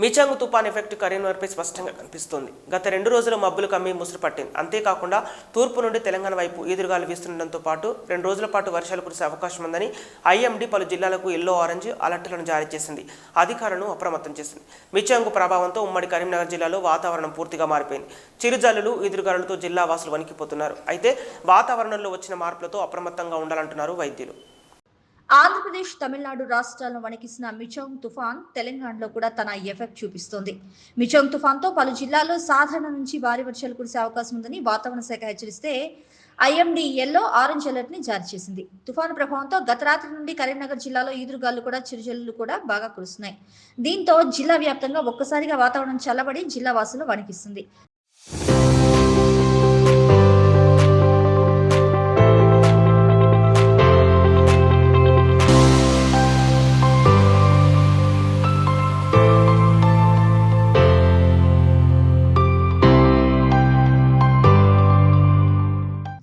మీచాంగు తుపాన్ effect కరీంనగర్పై స్పష్టంగా కనిపిస్తోంది. గత రెండు రోజులు మబ్బులు కమ్మి ముసురు పట్టింది. అంతేకాకుండా తూర్పు నుండి తెలంగాణ వైపు ఈదురుగాలు వీస్తుండటంతో పాటు రెండు రోజుల పాటు వర్షాలు కురిసే అవకాశం ఉందని ఐఎండీ పలు జిల్లాలకు ఎల్లో ఆరెంజ్ అలర్టులను జారీ చేసింది. అధికారులను అప్రమత్తం చేసింది. మిచాంగు ప్రభావంతో ఉమ్మడి కరీంనగర్ జిల్లాలో వాతావరణం పూర్తిగా మారిపోయింది. చిరుజల్లులు ఈదురుగాలులతో జిల్లా వాసులు వణికిపోతున్నారు. అయితే వాతావరణంలో వచ్చిన మార్పులతో అప్రమత్తంగా ఉండాలంటున్నారు వైద్యులు. ఆంధ్రప్రదేశ్ తమిళనాడు రాష్ట్రాలను వణికిస్తున్న మిచోంగ్ తుఫాన్ తెలంగాణలో కూడా తన ఎఫెక్ట్ చూపిస్తోంది. మిచోంగ్ తుఫాన్తో పలు జిల్లాల్లో సాధారణ నుంచి భారీ వర్షాలు కురిసే అవకాశం ఉందని వాతావరణ శాఖ హెచ్చరిస్తే ఐఎండి ఎల్లో ఆరెంజ్ అలర్ట్ని జారీ చేసింది. తుఫాను ప్రభావంతో గత రాత్రి నుండి కరీంనగర్ జిల్లాలో ఈదురుగాలు కూడా చిరుజల్లులు కూడా బాగా కురుస్తున్నాయి. దీంతో జిల్లా వ్యాప్తంగా ఒక్కసారిగా వాతావరణం చల్లబడి జిల్లా వాసులు వణికిస్తుంది.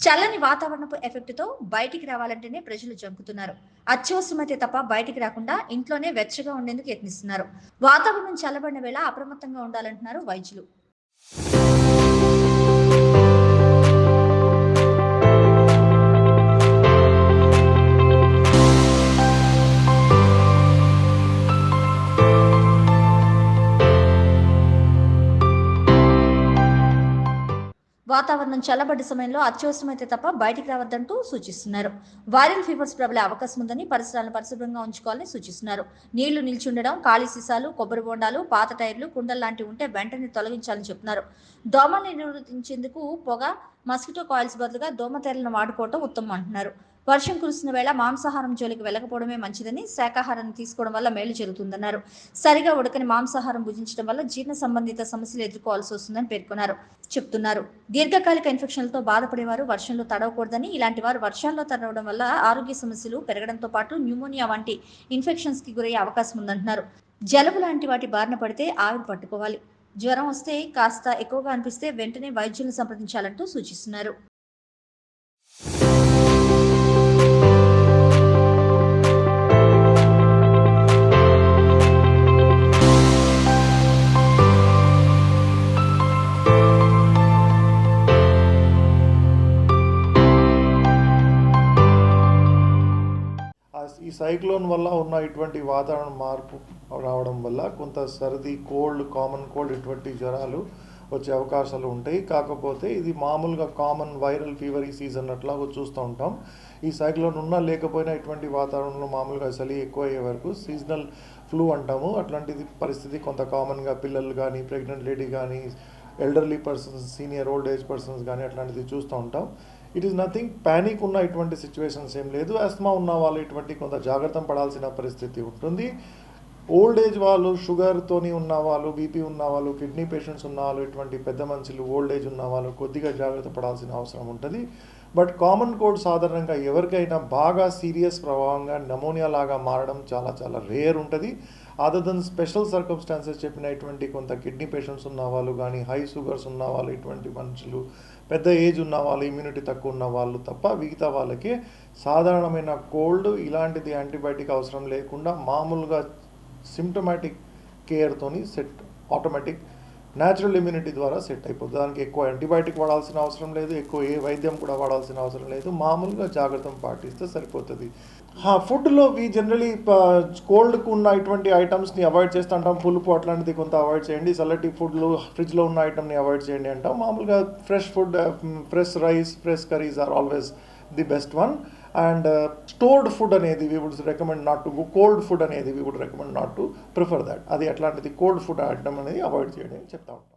చల్లని వాతావరణపు ఎఫెక్ట్తో బయటికి రావాలంటేనే ప్రజలు జంకుతున్నారు. అత్యవసరమైతే తప్ప బయటికి రాకుండా ఇంట్లోనే వెచ్చగా ఉండేందుకు యత్నిస్తున్నారు. వాతావరణం చల్లబడిన వేళ అప్రమత్తంగా ఉండాలంటున్నారు వైద్యులు. వాతావరణం చల్లబడ్డ సమయంలో అత్యవసరమైతే తప్ప బయటికి రావద్దంటూ సూచిస్తున్నారు. వైరల్ ఫీవర్స్ ప్రబలే అవకాశం ఉందని పరిసరాలను పరిశుభ్రంగా ఉంచుకోవాలని సూచిస్తున్నారు. నీళ్ళు నిల్చుండడం ఖాళీ సీసాలు కొబ్బరి బొండాలు పాత టైర్లు కుండలు లాంటివి ఉంటే వెంటనే తొలగించాలని చెప్తున్నారు. దోమల్ని నిరోధించేందుకు పొగ మస్కిటో కాయిల్స్ బదులుగా దోమ తెరలను వాడుకోవటం ఉత్తమం అంటున్నారు. వర్షం కురుస్తున్న వేళ మాంసాహారం జోలికి వెళ్ళకపోవడమే మంచిదని శాకాహారాన్ని తీసుకోవడం వల్ల మేలు జరుగుతుందన్నారు. సరిగా ఉడకని మాంసాహారం భుజించడం వల్ల జీర్ణ సంబంధిత సమస్యలు ఎదుర్కోవాల్సి వస్తుందని పేర్కొన్నారు. చెప్తున్నారు. దీర్ఘకాలిక ఇన్ఫెక్షన్లతో బాధపడేవారు వర్షంలో తడవకూడదని ఇలాంటి వారు వర్షాల్లో తడవడం వల్ల ఆరోగ్య సమస్యలు పెరగడంతో పాటు న్యూమోనియా వంటి ఇన్ఫెక్షన్స్కి గురయ్యే అవకాశం ఉందంటున్నారు. జలుబు లాంటి వాటి బారిన పడితే ఆవిరి పట్టుకోవాలి. జ్వరం వస్తే కాస్త ఎక్కువగా అనిపిస్తే వెంటనే వైద్యులను సంప్రదించాలంటూ సూచిస్తున్నారు. సైక్లోన్ వల్ల ఉన్న ఇటువంటి వాతావరణ మార్పు రావడం వల్ల కొంత సర్ది కోల్డ్ కామన్ కోల్డ్ ఇటువంటి జ్వరాలు వచ్చే అవకాశాలు ఉంటాయి. కాకపోతే ఇది మామూలుగా కామన్ వైరల్ ఫీవర్ ఈ సీజన్ అట్లాగో చూస్తూ ఉంటాం. ఈ సైక్లోన్ ఉన్నా లేకపోయినా ఇటువంటి వాతావరణంలో మామూలుగా చలి ఎక్కువ అయ్యే వరకు సీజనల్ ఫ్లూ అంటాము. అట్లాంటిది పరిస్థితి కొంత కామన్గా పిల్లలు కానీ ప్రెగ్నెంట్ లేడీ కానీ elderly persons senior old age persons కానీ అట్లాంటిది చూస్తూ ఉంటాం. ఇట్ ఈస్ నథింగ్ ప్యానిక్ ఉన్న ఇటువంటి సిచ్యువేషన్స్ ఏం లేదు. ఆస్మా ఉన్న వాళ్ళు ఇటువంటి కొంత జాగ్రత్త పడాల్సిన పరిస్థితి ఉంటుంది. ఓల్డ్ ఏజ్ వాళ్ళు షుగర్తోని ఉన్న వాళ్ళు బీపీ ఉన్న వాళ్ళు కిడ్నీ పేషెంట్స్ ఉన్న వాళ్ళు ఇటువంటి పెద్ద మనుషులు ఓల్డ్ ఏజ్ ఉన్న వాళ్ళు కొద్దిగా జాగ్రత్త పడాల్సిన అవసరం ఉంటుంది. బట్ కామన్ కోడ్ సాధారణంగా ఎవరికైనా బాగా సీరియస్ ప్రభావంగా నమోనియా లాగా మారడం చాలా చాలా రేర్ ఉంటుంది. అదర్ దెన్ స్పెషల్ సర్కమ్స్టాన్సెస్ చెప్పిన ఇటువంటి కొంత కిడ్నీ పేషెంట్స్ ఉన్న వాళ్ళు కానీ హై షుగర్స్ ఉన్న వాళ్ళు ఇటువంటి మనుషులు పెద్ద ఏజ్ ఉన్న వాళ్ళు ఇమ్యూనిటీ తక్కువ ఉన్న వాళ్ళు తప్ప మిగతా వాళ్ళకి సాధారణమైన కోల్డ్ ఇలాంటిది యాంటీబయాటిక్ అవసరం లేకుండా మామూలుగా సిమ్టమాటిక్ కేర్తోని సెట్ ఆటోమేటిక్ న్యాచురల్ ఇమ్యూనిటీ ద్వారా సెట్ అయిపోతుంది దానికి ఎక్కువ యాంటీబయాటిక్ వాడాల్సిన అవసరం లేదు ఎక్కువ ఏ వైద్యం కూడా వాడాల్సిన అవసరం లేదు. మామూలుగా జాగ్రత్తను పాటిస్తే సరిపోతుంది. ఫుడ్లో వి జనరలీ కోల్డ్కు ఉన్న ఇటువంటి ఐటమ్స్ని అవాయిడ్ చేస్తూ అంటాం పులుపు అట్లాంటిది కొంత అవాయిడ్ చేయండి. చల్లటి ఫుడ్లు ఫ్రిడ్జ్లో ఉన్న ఐటమ్ని అవాయిడ్ చేయండి అంటాం. మామూలుగా fresh food fresh rice fresh curries are always the best one and stored food అనేది we would recommend not to cold food అనేది we would recommend not to prefer that అది అట్లాంటిది కోల్డ్ ఫుడ్ ఆడడం అనేది avoid చేయడం చెప్తా ఉంటాం.